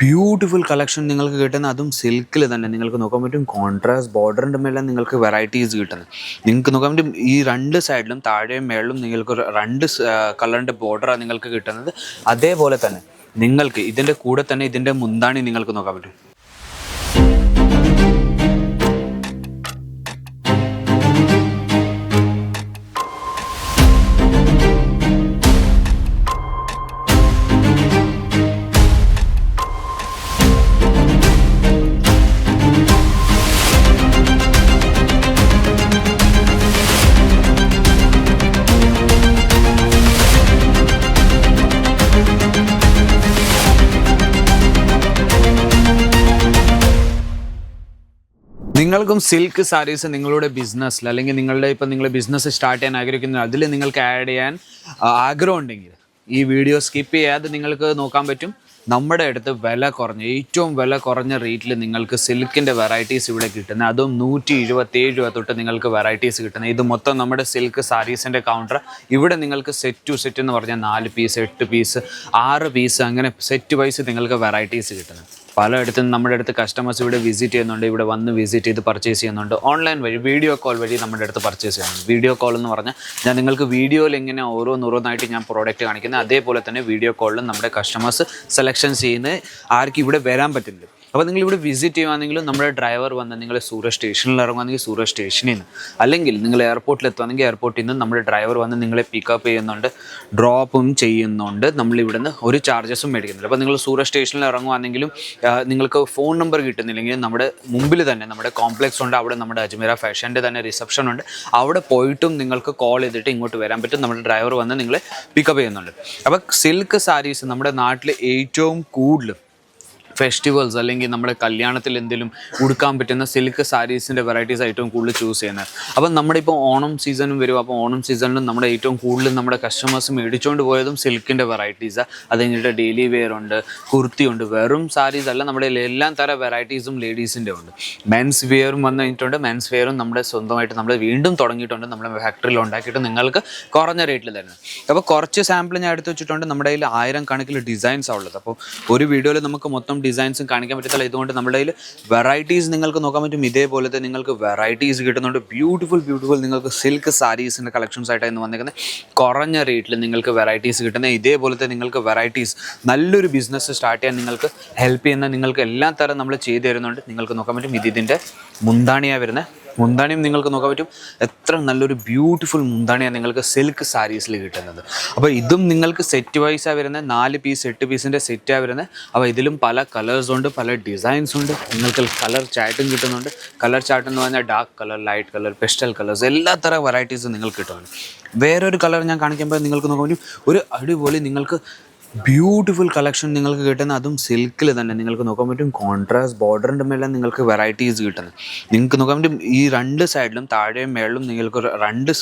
Beautiful collection നിങ്ങൾക്ക് കിട്ടുന്ന അതും സിൽക്കിൽ തന്നെ നിങ്ങൾക്ക് നോക്കാൻ പറ്റും. കോൺട്രാസ്റ്റ് ബോർഡറിന്റെ മേലെ നിങ്ങൾക്ക് വെറൈറ്റീസ് കിട്ടുന്നത്. നിങ്ങൾക്ക് നോക്കാൻ പറ്റും ഈ രണ്ട് സൈഡിലും താഴെയും മേളിലും നിങ്ങൾക്ക് രണ്ട് കളറിന്റെ ബോർഡറാണ് നിങ്ങൾക്ക് കിട്ടുന്നത്. അതേപോലെ തന്നെ നിങ്ങൾക്ക് ഇതിന്റെ കൂടെ തന്നെ ഇതിന്റെ മുന്താണി നിങ്ങൾക്ക് നോക്കാൻ പറ്റും. നിങ്ങൾക്കും സിൽക്ക് സാരീസ് നിങ്ങളുടെ ബിസിനസ്സിൽ അല്ലെങ്കിൽ നിങ്ങളുടെ ഇപ്പം നിങ്ങൾ ബിസിനസ് സ്റ്റാർട്ട് ചെയ്യാൻ ആഗ്രഹിക്കുന്നു അതിൽ നിങ്ങൾക്ക് ആഡ് ചെയ്യാൻ ആഗ്രഹം ഉണ്ടെങ്കിൽ ഈ വീഡിയോ സ്കിപ്പ് ചെയ്യാതെ നിങ്ങൾക്ക് നോക്കാൻ പറ്റും. നമ്മുടെ അടുത്ത് വില കുറഞ്ഞ ഏറ്റവും വില കുറഞ്ഞ റേറ്റിൽ നിങ്ങൾക്ക് സിൽക്കിന്റെ വെറൈറ്റീസ് ഇവിടെ കിട്ടുന്നത് അതും നൂറ്റി എഴുപത്തേഴ് രൂപ തൊട്ട് നിങ്ങൾക്ക് വെറൈറ്റീസ് കിട്ടുന്നത് ഇത് മൊത്തം നമ്മുടെ സിൽക്ക് സാരീസിന്റെ കൗണ്ടർ ഇവിടെ നിങ്ങൾക്ക് സെറ്റ് ടു സെറ്റ് എന്ന് പറഞ്ഞാൽ നാല് പീസ് എട്ട് പീസ് ആറ് പീസ് അങ്ങനെ സെറ്റ് വൈസ് നിങ്ങൾക്ക് വെറൈറ്റീസ് കിട്ടുന്നത് പലയിടത്തും നമ്മുടെ അടുത്ത് കസ്റ്റമേഴ്സ് ഇവിടെ വിസിറ്റ് ചെയ്യുന്നുണ്ട് ഇവിടെ വന്ന് വിസിറ്റ് ചെയ്ത് പർച്ചേസ് ചെയ്യുന്നുണ്ട്. ഓൺലൈൻ വഴി വീഡിയോ കോൾ വഴി നമ്മുടെ അടുത്ത് പർച്ചേസ് ചെയ്യുന്നുണ്ട്. വീഡിയോ കോൾ എന്ന് പറഞ്ഞാൽ ഞാൻ നിങ്ങൾക്ക് വീഡിയോയിൽ എങ്ങനെ ഓരോന്നോരോന്നായിട്ട് ഞാൻ പ്രോഡക്റ്റ് കാണിക്കുന്നത്. അതേപോലെ തന്നെ വീഡിയോ കോളിലും നമ്മുടെ കസ്റ്റമേഴ്സ് സെലക്ഷൻ ചെയ്യുന്നത് ആർക്കും ഇവിടെ വരാൻ പറ്റുന്നുണ്ട് അപ്പോൾ നിങ്ങൾ ഇവിടെ വിസിറ്റ് ചെയ്യുവാണെങ്കിലും നമ്മുടെ ഡ്രൈവർ വന്ന് നിങ്ങൾ സൂറത്ത് സ്റ്റേഷനിൽ ഇറങ്ങുവാണെങ്കിൽ സൂറത്ത് സ്റ്റേഷനിൽ നിന്ന് അല്ലെങ്കിൽ നിങ്ങൾ എയർപോർട്ടിൽ എത്തുവാണെങ്കിൽ എയർപോർട്ടിൽ നിന്ന് നമ്മുടെ ഡ്രൈവർ വന്ന് നിങ്ങളെ പിക്കപ്പ് ചെയ്യുന്നുണ്ട് ഡ്രോപ്പും ചെയ്യുന്നുണ്ട്. നമ്മൾ ഇവിടെ നിന്ന് ഒരു ചാർജസും മേടിക്കുന്നില്ല. അപ്പോൾ നിങ്ങൾ സൂറത്ത് സ്റ്റേഷനിൽ ഇറങ്ങുവാണെങ്കിലും നിങ്ങൾക്ക് ഫോൺ നമ്പർ കിട്ടുന്നില്ലെങ്കിൽ നമ്മുടെ മുമ്പിൽ തന്നെ നമ്മുടെ കോംപ്ലക്സ് ഉണ്ട്. അവിടെ നമ്മുടെ അജ്മീര ഫാഷന്റെ തന്നെ റിസപ്ഷൻ ഉണ്ട്. അവിടെ പോയിട്ടും നിങ്ങൾക്ക് കോൾ ചെയ്തിട്ട് ഇങ്ങോട്ട് വരാൻ പറ്റും. നമ്മുടെ ഡ്രൈവർ വന്ന് നിങ്ങളെ പിക്കപ്പ് ചെയ്യുന്നുണ്ട്. അപ്പോൾ സിൽക്ക് സാരീസ് നമ്മുടെ നാട്ടിൽ ഏറ്റവും കൂടുതൽ ഫെസ്റ്റിവൽസ് അല്ലെങ്കിൽ നമ്മുടെ കല്യാണത്തിൽ എന്തെങ്കിലും ഉടുക്കാൻ പറ്റുന്ന സിൽക്ക് സാരീസിന്റെ വെറൈറ്റീസ് ഏറ്റവും കൂടുതൽ ചൂസ് ചെയ്യുന്നത്. അപ്പം നമ്മുടെ ഇപ്പോൾ ഓണം സീസണും വരും. അപ്പോൾ ഓണം സീസണിലും നമ്മുടെ ഏറ്റവും കൂടുതൽ നമ്മുടെ കസ്റ്റമേഴ്സ് മേടിച്ചുകൊണ്ട് പോയതും സിൽക്കിന്റെ വെറൈറ്റീസാണ് അത് കഴിഞ്ഞിട്ട് ഡെയിലി വെയർ ഉണ്ട് കുർത്തി ഉണ്ട്. വെറും സാരീസ് അല്ല നമ്മുടെ എല്ലാ തരം വെറൈറ്റീസും ലേഡീസിന്റെ ഉണ്ട്. മെൻസ് വെയറും വന്നു കഴിഞ്ഞിട്ടുണ്ട്. മെൻസ് വെയറും നമ്മുടെ സ്വന്തമായിട്ട് നമ്മൾ വീണ്ടും തുടങ്ങിയിട്ടുണ്ട്. നമ്മുടെ ഫാക്ടറിയിൽ ഉണ്ടാക്കിയിട്ട് നിങ്ങൾക്ക് കുറഞ്ഞ റേറ്റിൽ തരുന്നത്. അപ്പോൾ കുറച്ച് സാമ്പിൾ ഞാൻ എടുത്ത് വെച്ചിട്ടുണ്ട്. നമ്മുടെ കയ്യിൽ ആയിരം കണക്കിൽ ഡിസൈൻസ് ഉള്ളത്. അപ്പോൾ ഒരു വീഡിയോയിൽ നമുക്ക് മൊത്തം ഡിസൈൻസും കാണിക്കാൻ പറ്റത്തില്ല. ഇതുകൊണ്ട് നമ്മുടെ കയ്യിൽ വെറൈറ്റീസ് നിങ്ങൾക്ക് നോക്കാൻ പറ്റും. ഇതേപോലെ തന്നെ നിങ്ങൾക്ക് വെറൈറ്റീസ് കിട്ടുന്നുണ്ട്. ബ്യൂട്ടിഫുൾ ബ്യൂട്ടിഫുൾ നിങ്ങൾക്ക് സിൽക്ക് സാരീസിന്റെ കളക്ഷൻസ് ആയിട്ടാണ് വന്നിരിക്കുന്നത് കുറഞ്ഞ റേറ്റിൽ നിങ്ങൾക്ക് വെറൈറ്റീസ് കിട്ടുന്നത് ഇതേപോലെ തന്നെ നിങ്ങൾക്ക് വെറൈറ്റീസ് നല്ലൊരു ബിസിനസ് സ്റ്റാർട്ട് ചെയ്യാൻ നിങ്ങൾക്ക് ഹെൽപ്പ് ചെയ്യുന്ന നിങ്ങൾക്ക് എല്ലാ തരം നമ്മൾ ചെയ്തു തരുന്നുണ്ട്. നിങ്ങൾക്ക് നോക്കാൻ പറ്റും. ഇത് ഇതിന്റെ മുന്താണിയാണ് വരുന്നത് മുന്താണിയും നിങ്ങൾക്ക് നോക്കാൻ പറ്റും. എത്ര നല്ലൊരു ബ്യൂട്ടിഫുൾ മുന്താണിയാണ് നിങ്ങൾക്ക് സിൽക്ക് സാരീസിൽ കിട്ടുന്നത്. അപ്പോൾ ഇതും നിങ്ങൾക്ക് സെറ്റ് വൈസാണ് വരുന്നത്. നാല് പീസ് എട്ട് പീസിന്റെ സെറ്റാണ് വരുന്നത്. അപ്പോൾ ഇതിലും പല കളേഴ്സ് ഉണ്ട് പല ഡിസൈൻസ് ഉണ്ട്. നിങ്ങൾക്ക് കളർ ചാറ്റും കിട്ടുന്നുണ്ട്. കളർ ചാർട്ട് എന്ന് പറഞ്ഞാൽ dark colour light colour pastel colours എല്ലാ തരം വെറൈറ്റീസും നിങ്ങൾക്ക് കിട്ടുന്നുണ്ട്. വേറൊരു കളർ ഞാൻ കാണിക്കുമ്പോൾ നിങ്ങൾക്ക് നോക്കാൻ പറ്റും. ഒരു അടിപൊളി നിങ്ങൾക്ക് ബ്യൂട്ടിഫുൾ കളക്ഷൻ നിങ്ങൾക്ക് കിട്ടുന്ന അതും സിൽക്കിൽ തന്നെ നിങ്ങൾക്ക് നോക്കാൻ പറ്റും. കോൺട്രാസ്റ്റ് ബോർഡറിന്റെ മേലെ നിങ്ങൾക്ക് വെറൈറ്റീസ് കിട്ടുന്നത്. നിങ്ങൾക്ക് നോക്കാൻ പറ്റും ഈ രണ്ട് സൈഡിലും താഴെയും മേളിലും നിങ്ങൾക്ക് രണ്ട്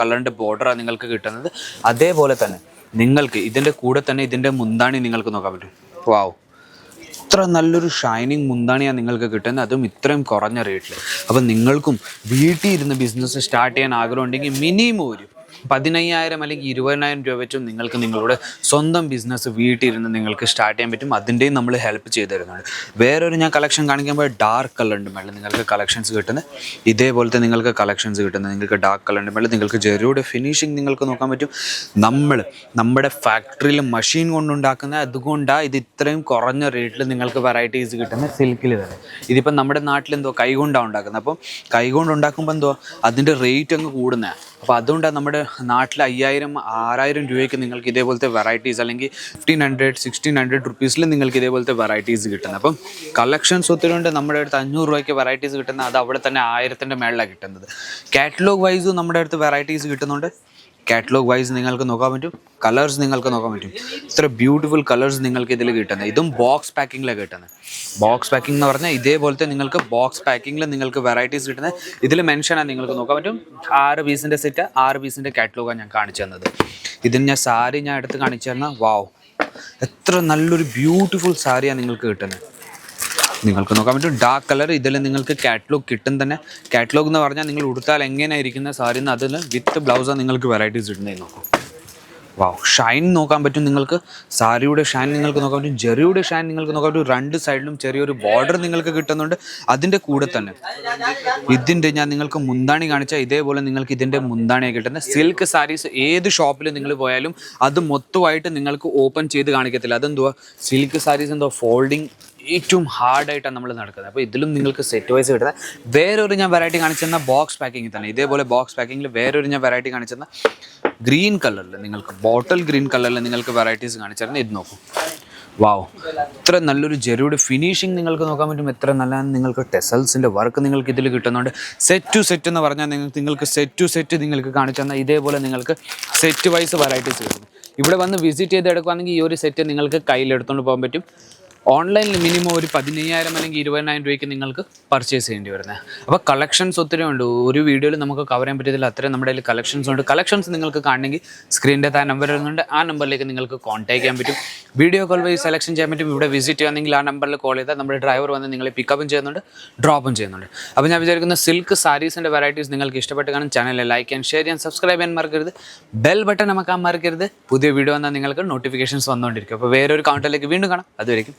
കളറിന്റെ ബോർഡറാണ് നിങ്ങൾക്ക് കിട്ടുന്നത്. അതേപോലെ തന്നെ നിങ്ങൾക്ക് ഇതിന്റെ കൂടെ തന്നെ ഇതിന്റെ മുന്താണി നിങ്ങൾക്ക് നോക്കാൻ പറ്റും. വാവ് ഇത്ര നല്ലൊരു ഷൈനിങ് മുന്താണിയാണ് നിങ്ങൾക്ക് കിട്ടുന്നത്. അതും ഇത്രയും കുറഞ്ഞ റേറ്റിൽ അപ്പം നിങ്ങൾക്കും വീട്ടിൽ ഇരുന്ന് ബിസിനസ് സ്റ്റാർട്ട് ചെയ്യാൻ ആഗ്രഹമുണ്ടെങ്കിൽ മിനിമം ഒരു പതിനയ്യായിരം അല്ലെങ്കിൽ ഇരുപതിനായിരം രൂപ വെച്ചും നിങ്ങൾക്ക് നിങ്ങളുടെ സ്വന്തം ബിസിനസ് വീട്ടിലിരുന്ന് നിങ്ങൾക്ക് സ്റ്റാർട്ട് ചെയ്യാൻ പറ്റും. അതിന്റെയും നമ്മൾ ഹെൽപ്പ് ചെയ്ത് തരുന്നുണ്ട് വേറൊരു ഞാൻ കളക്ഷൻ കാണിക്കുമ്പോൾ ഡാർക്ക് കളർ ഉണ്ട് മേളിൽ നിങ്ങൾക്ക് കളക്ഷൻസ് കിട്ടുന്നത് ഇതേപോലത്തെ നിങ്ങൾക്ക് കളക്ഷൻസ് കിട്ടുന്നത് നിങ്ങൾക്ക് ഡാർക്ക് കളർ ഉണ്ട് മേളിൽ നിങ്ങൾക്ക് ജെറിയുടെ ഫിനിഷിങ് നിങ്ങൾക്ക് നോക്കാൻ പറ്റും. നമ്മൾ നമ്മുടെ ഫാക്ടറിയിൽ മെഷീൻ കൊണ്ടുണ്ടാക്കുന്ന അതുകൊണ്ടാണ് ഇത് ഇത്രയും കുറഞ്ഞ റേറ്റിൽ നിങ്ങൾക്ക് വെറൈറ്റീസ് കിട്ടുന്ന സിൽക്കിൽ തന്നെ. ഇതിപ്പം നമ്മുടെ നാട്ടിൽ എന്തോ കൈകൊണ്ടാണ് ഉണ്ടാക്കുന്നത്. അപ്പം കൈകൊണ്ട് ഉണ്ടാക്കുമ്പോൾ എന്തോ അതിന്റെ റേറ്റ് അങ്ങ് കൂടുന്നതാണ് അപ്പോൾ അതുകൊണ്ടാണ് നമ്മുടെ നാട്ടിൽ അയ്യായിരം ആറായിരം രൂപയ്ക്ക് നിങ്ങൾക്ക് ഇതേപോലത്തെ വെറൈറ്റീസ് അല്ലെങ്കിൽ ഫിഫ്റ്റീൻ ഹൺഡ്രഡ് സിക്സ്റ്റീൻ ഹൺഡ്രഡ് റുപ്പീസിൽ നിങ്ങൾക്ക് ഇതേപോലത്തെ വെറൈറ്റീസ് കിട്ടുന്നത്. അപ്പം കളക്ഷൻസ് ഒത്തിരിയുണ്ട് നമ്മുടെ അടുത്ത് അഞ്ഞൂറ് രൂപയ്ക്ക് വെറൈറ്റീസ് കിട്ടുന്നത് അത് അവിടെ തന്നെ ആയിരത്തിന്റെ മേളിലാണ് കിട്ടുന്നത്. കാറ്റലോഗ് വൈസും നമ്മുടെ അടുത്ത് വെറൈറ്റീസ് കിട്ടുന്നുണ്ട്. കാറ്റലോഗ് വൈസ് നിങ്ങൾക്ക് നോക്കാൻ പറ്റും കളേഴ്സ് നിങ്ങൾക്ക് നോക്കാൻ പറ്റും. ഇത്ര ബ്യൂട്ടിഫുൾ കളേഴ്സ് നിങ്ങൾക്ക് ഇതിൽ കിട്ടുന്നത് ഇതും ബോക്സ് പാക്കിങ്ങിലാണ് കിട്ടുന്നത് ബോക്സ് പാക്കിംഗ് എന്ന് പറഞ്ഞാൽ ഇതേപോലത്തെ നിങ്ങൾക്ക് ബോക്സ് പാക്കിങ്ങിൽ നിങ്ങൾക്ക് വെറൈറ്റീസ് കിട്ടുന്നത് ഇതിൽ മെൻഷനാണ് നിങ്ങൾക്ക് നോക്കാൻ പറ്റും. ആറ് പീസിന്റെ സെറ്റ് ആറ് പീസിന്റെ കാറ്റലോഗാണ് ഞാൻ കാണിച്ചു തന്നത്. ഇതിന് ഞാൻ സാരി ഞാൻ എടുത്ത് കാണിച്ചു തന്നാൽ വാവ് എത്ര നല്ലൊരു ബ്യൂട്ടിഫുൾ സാരിയാണ് നിങ്ങൾക്ക് കിട്ടുന്നത് നിങ്ങൾക്ക് നോക്കാൻ പറ്റും. ഡാർക്ക് കളർ ഇതിൽ നിങ്ങൾക്ക് കാറ്റലോഗ് കിട്ടും തന്നെ. കാറ്റലോഗ് എന്ന് പറഞ്ഞാൽ നിങ്ങൾ ഉടുത്താൽ എങ്ങനെ ഇരിക്കുന്ന സാരി അതിൽ വിത്ത് ബ്ലൗസാണ് നിങ്ങൾക്ക് വെറൈറ്റീസ് ഇടുന്നത് നോക്കും. വാ ഷൈൻ നോക്കാൻ പറ്റും നിങ്ങൾക്ക്. സാരിയുടെ ഷൈൻ നിങ്ങൾക്ക് നോക്കാൻ പറ്റും. ജെറിയുടെ ഷൈൻ നിങ്ങൾക്ക് നോക്കാൻ പറ്റും. രണ്ട് സൈഡിലും ചെറിയൊരു ബോർഡർ നിങ്ങൾക്ക് കിട്ടുന്നുണ്ട്. അതിന്റെ കൂടെ തന്നെ. ഇതിന്റെ ഞാൻ നിങ്ങൾക്ക് മുന്താണി കാണിച്ചാൽ ഇതേപോലെ നിങ്ങൾക്ക് ഇതിന്റെ മുന്താണിയെ കിട്ടുന്നത്. സിൽക്ക് സാരീസ് ഏത് ഷോപ്പിൽ നിങ്ങൾ പോയാലും അത് മൊത്തമായിട്ട് നിങ്ങൾക്ക് ഓപ്പൺ ചെയ്ത് കാണിക്കത്തില്ല. അതെന്തുവാ? സിൽക്ക് സാരീസ് എന്തോ? ഫോൾഡിങ് ഏറ്റവും ഹാർഡായിട്ടാണ് നമ്മൾ നടക്കുന്നത്. അപ്പോൾ ഇതിലും നിങ്ങൾക്ക് സെറ്റ് വൈസ് കിട്ടുന്നത്. വേറൊരു ഞാൻ വെറൈറ്റി കാണിച്ചെന്ന ബോക്സ് പാക്കിങ്ങിൽ തന്നെ. ഇതേപോലെ ബോക്സ് പാക്കിങ്ങിൽ വേറൊരു ഞാൻ വെറൈറ്റി കാണിച്ചെന്ന ഗ്രീൻ കളറിൽ നിങ്ങൾക്ക് ബോട്ടിൽ ഗ്രീൻ കളറിൽ നിങ്ങൾക്ക് വെറൈറ്റീസ് കാണിച്ചിരുന്നത് ഇത് നോക്കും. വാവ് ഇത്ര നല്ലൊരു ജെറിയുടെ ഫിനിഷിങ് നിങ്ങൾക്ക് നോക്കാൻ പറ്റും. എത്ര നല്ല നിങ്ങൾക്ക് ടെസൽസിന്റെ വർക്ക് നിങ്ങൾക്ക് ഇതിൽ കിട്ടുന്നുണ്ട്. സെറ്റ് ടു സെറ്റ് എന്ന് പറഞ്ഞാൽ നിങ്ങൾക്ക് നിങ്ങൾക്ക് സെറ്റ് ടു സെറ്റ് നിങ്ങൾക്ക് കാണിച്ചു തന്നാൽ ഇതേപോലെ നിങ്ങൾക്ക് സെറ്റ് വൈസ് വെറൈറ്റീസ് കിട്ടും. ഇവിടെ വന്ന് വിസിറ്റ് ചെയ്ത് എടുക്കുകയാണെങ്കിൽ ഈ ഒരു സെറ്റ് നിങ്ങൾക്ക് കയ്യിലെടുത്തുകൊണ്ട് പോകാൻ പറ്റും. ഓൺലൈനിൽ മിനിമം ഒരു പതിനയ്യായിരം അല്ലെങ്കിൽ ഇരുപതിനായിരം രൂപയ്ക്ക് നിങ്ങൾക്ക് പർച്ചേസ് ചെയ്യേണ്ടി വരുന്നത് അപ്പോൾ കളക്ഷൻസ് ഒത്തിരി ഉണ്ട്. ഒരു വീഡിയോയിൽ നമുക്ക് കവർ ചെയ്യാൻ പറ്റത്തില്ല. അത്രയും നമ്മുടെ കയ്യിൽ കളക്ഷൻസ് ഉണ്ട്. കളക്ഷൻസ് നിങ്ങൾക്ക് കാണണമെങ്കിൽ സ്ക്രീനിന്റെ ആ നമ്പർ ഉണ്ട് ആ നമ്പറിലേക്ക് നിങ്ങൾക്ക് കോൺടാക്ട് ചെയ്യാൻ പറ്റും. വീഡിയോ കോൾ വഴി സെലക്ഷൻ ചെയ്യാൻ പറ്റും. ഇവിടെ വിസിറ്റ് ചെയ്യുകയാണെങ്കിൽ ആ നമ്പറിൽ കോൾ ചെയ്താൽ നമ്മുടെ ഡ്രൈവർ വന്ന് നിങ്ങളെ പിക്കപ്പും ചെയ്യുന്നുണ്ട് ഡ്രോപ്പും ചെയ്യുന്നുണ്ട്. അപ്പോൾ ഞാൻ വിചാരിക്കുന്ന സിൽക്ക് സാരീസിന്റെ വെറൈറ്റീസ് നിങ്ങൾക്ക് ഇഷ്ടപ്പെട്ട് കാണും. ചാനൽ ലൈക്ക് ചെയ്യാൻ ഷെയർ ചെയ്യാൻ സബ്സ്ക്രൈബ് ചെയ്യാൻ മറക്കരുത്. ബെൽ ബട്ടൺ നമുക്ക് മറക്കരുത്. പുതിയ വീഡിയോ വന്നാൽ നിങ്ങൾക്ക് നോട്ടിഫിക്കേഷൻസ് വന്നുകൊണ്ടിരിക്കും. അപ്പോൾ വേറൊരു കൗണ്ടറിലേക്ക് വീണ്ടും കാണാം. അതുവരെയും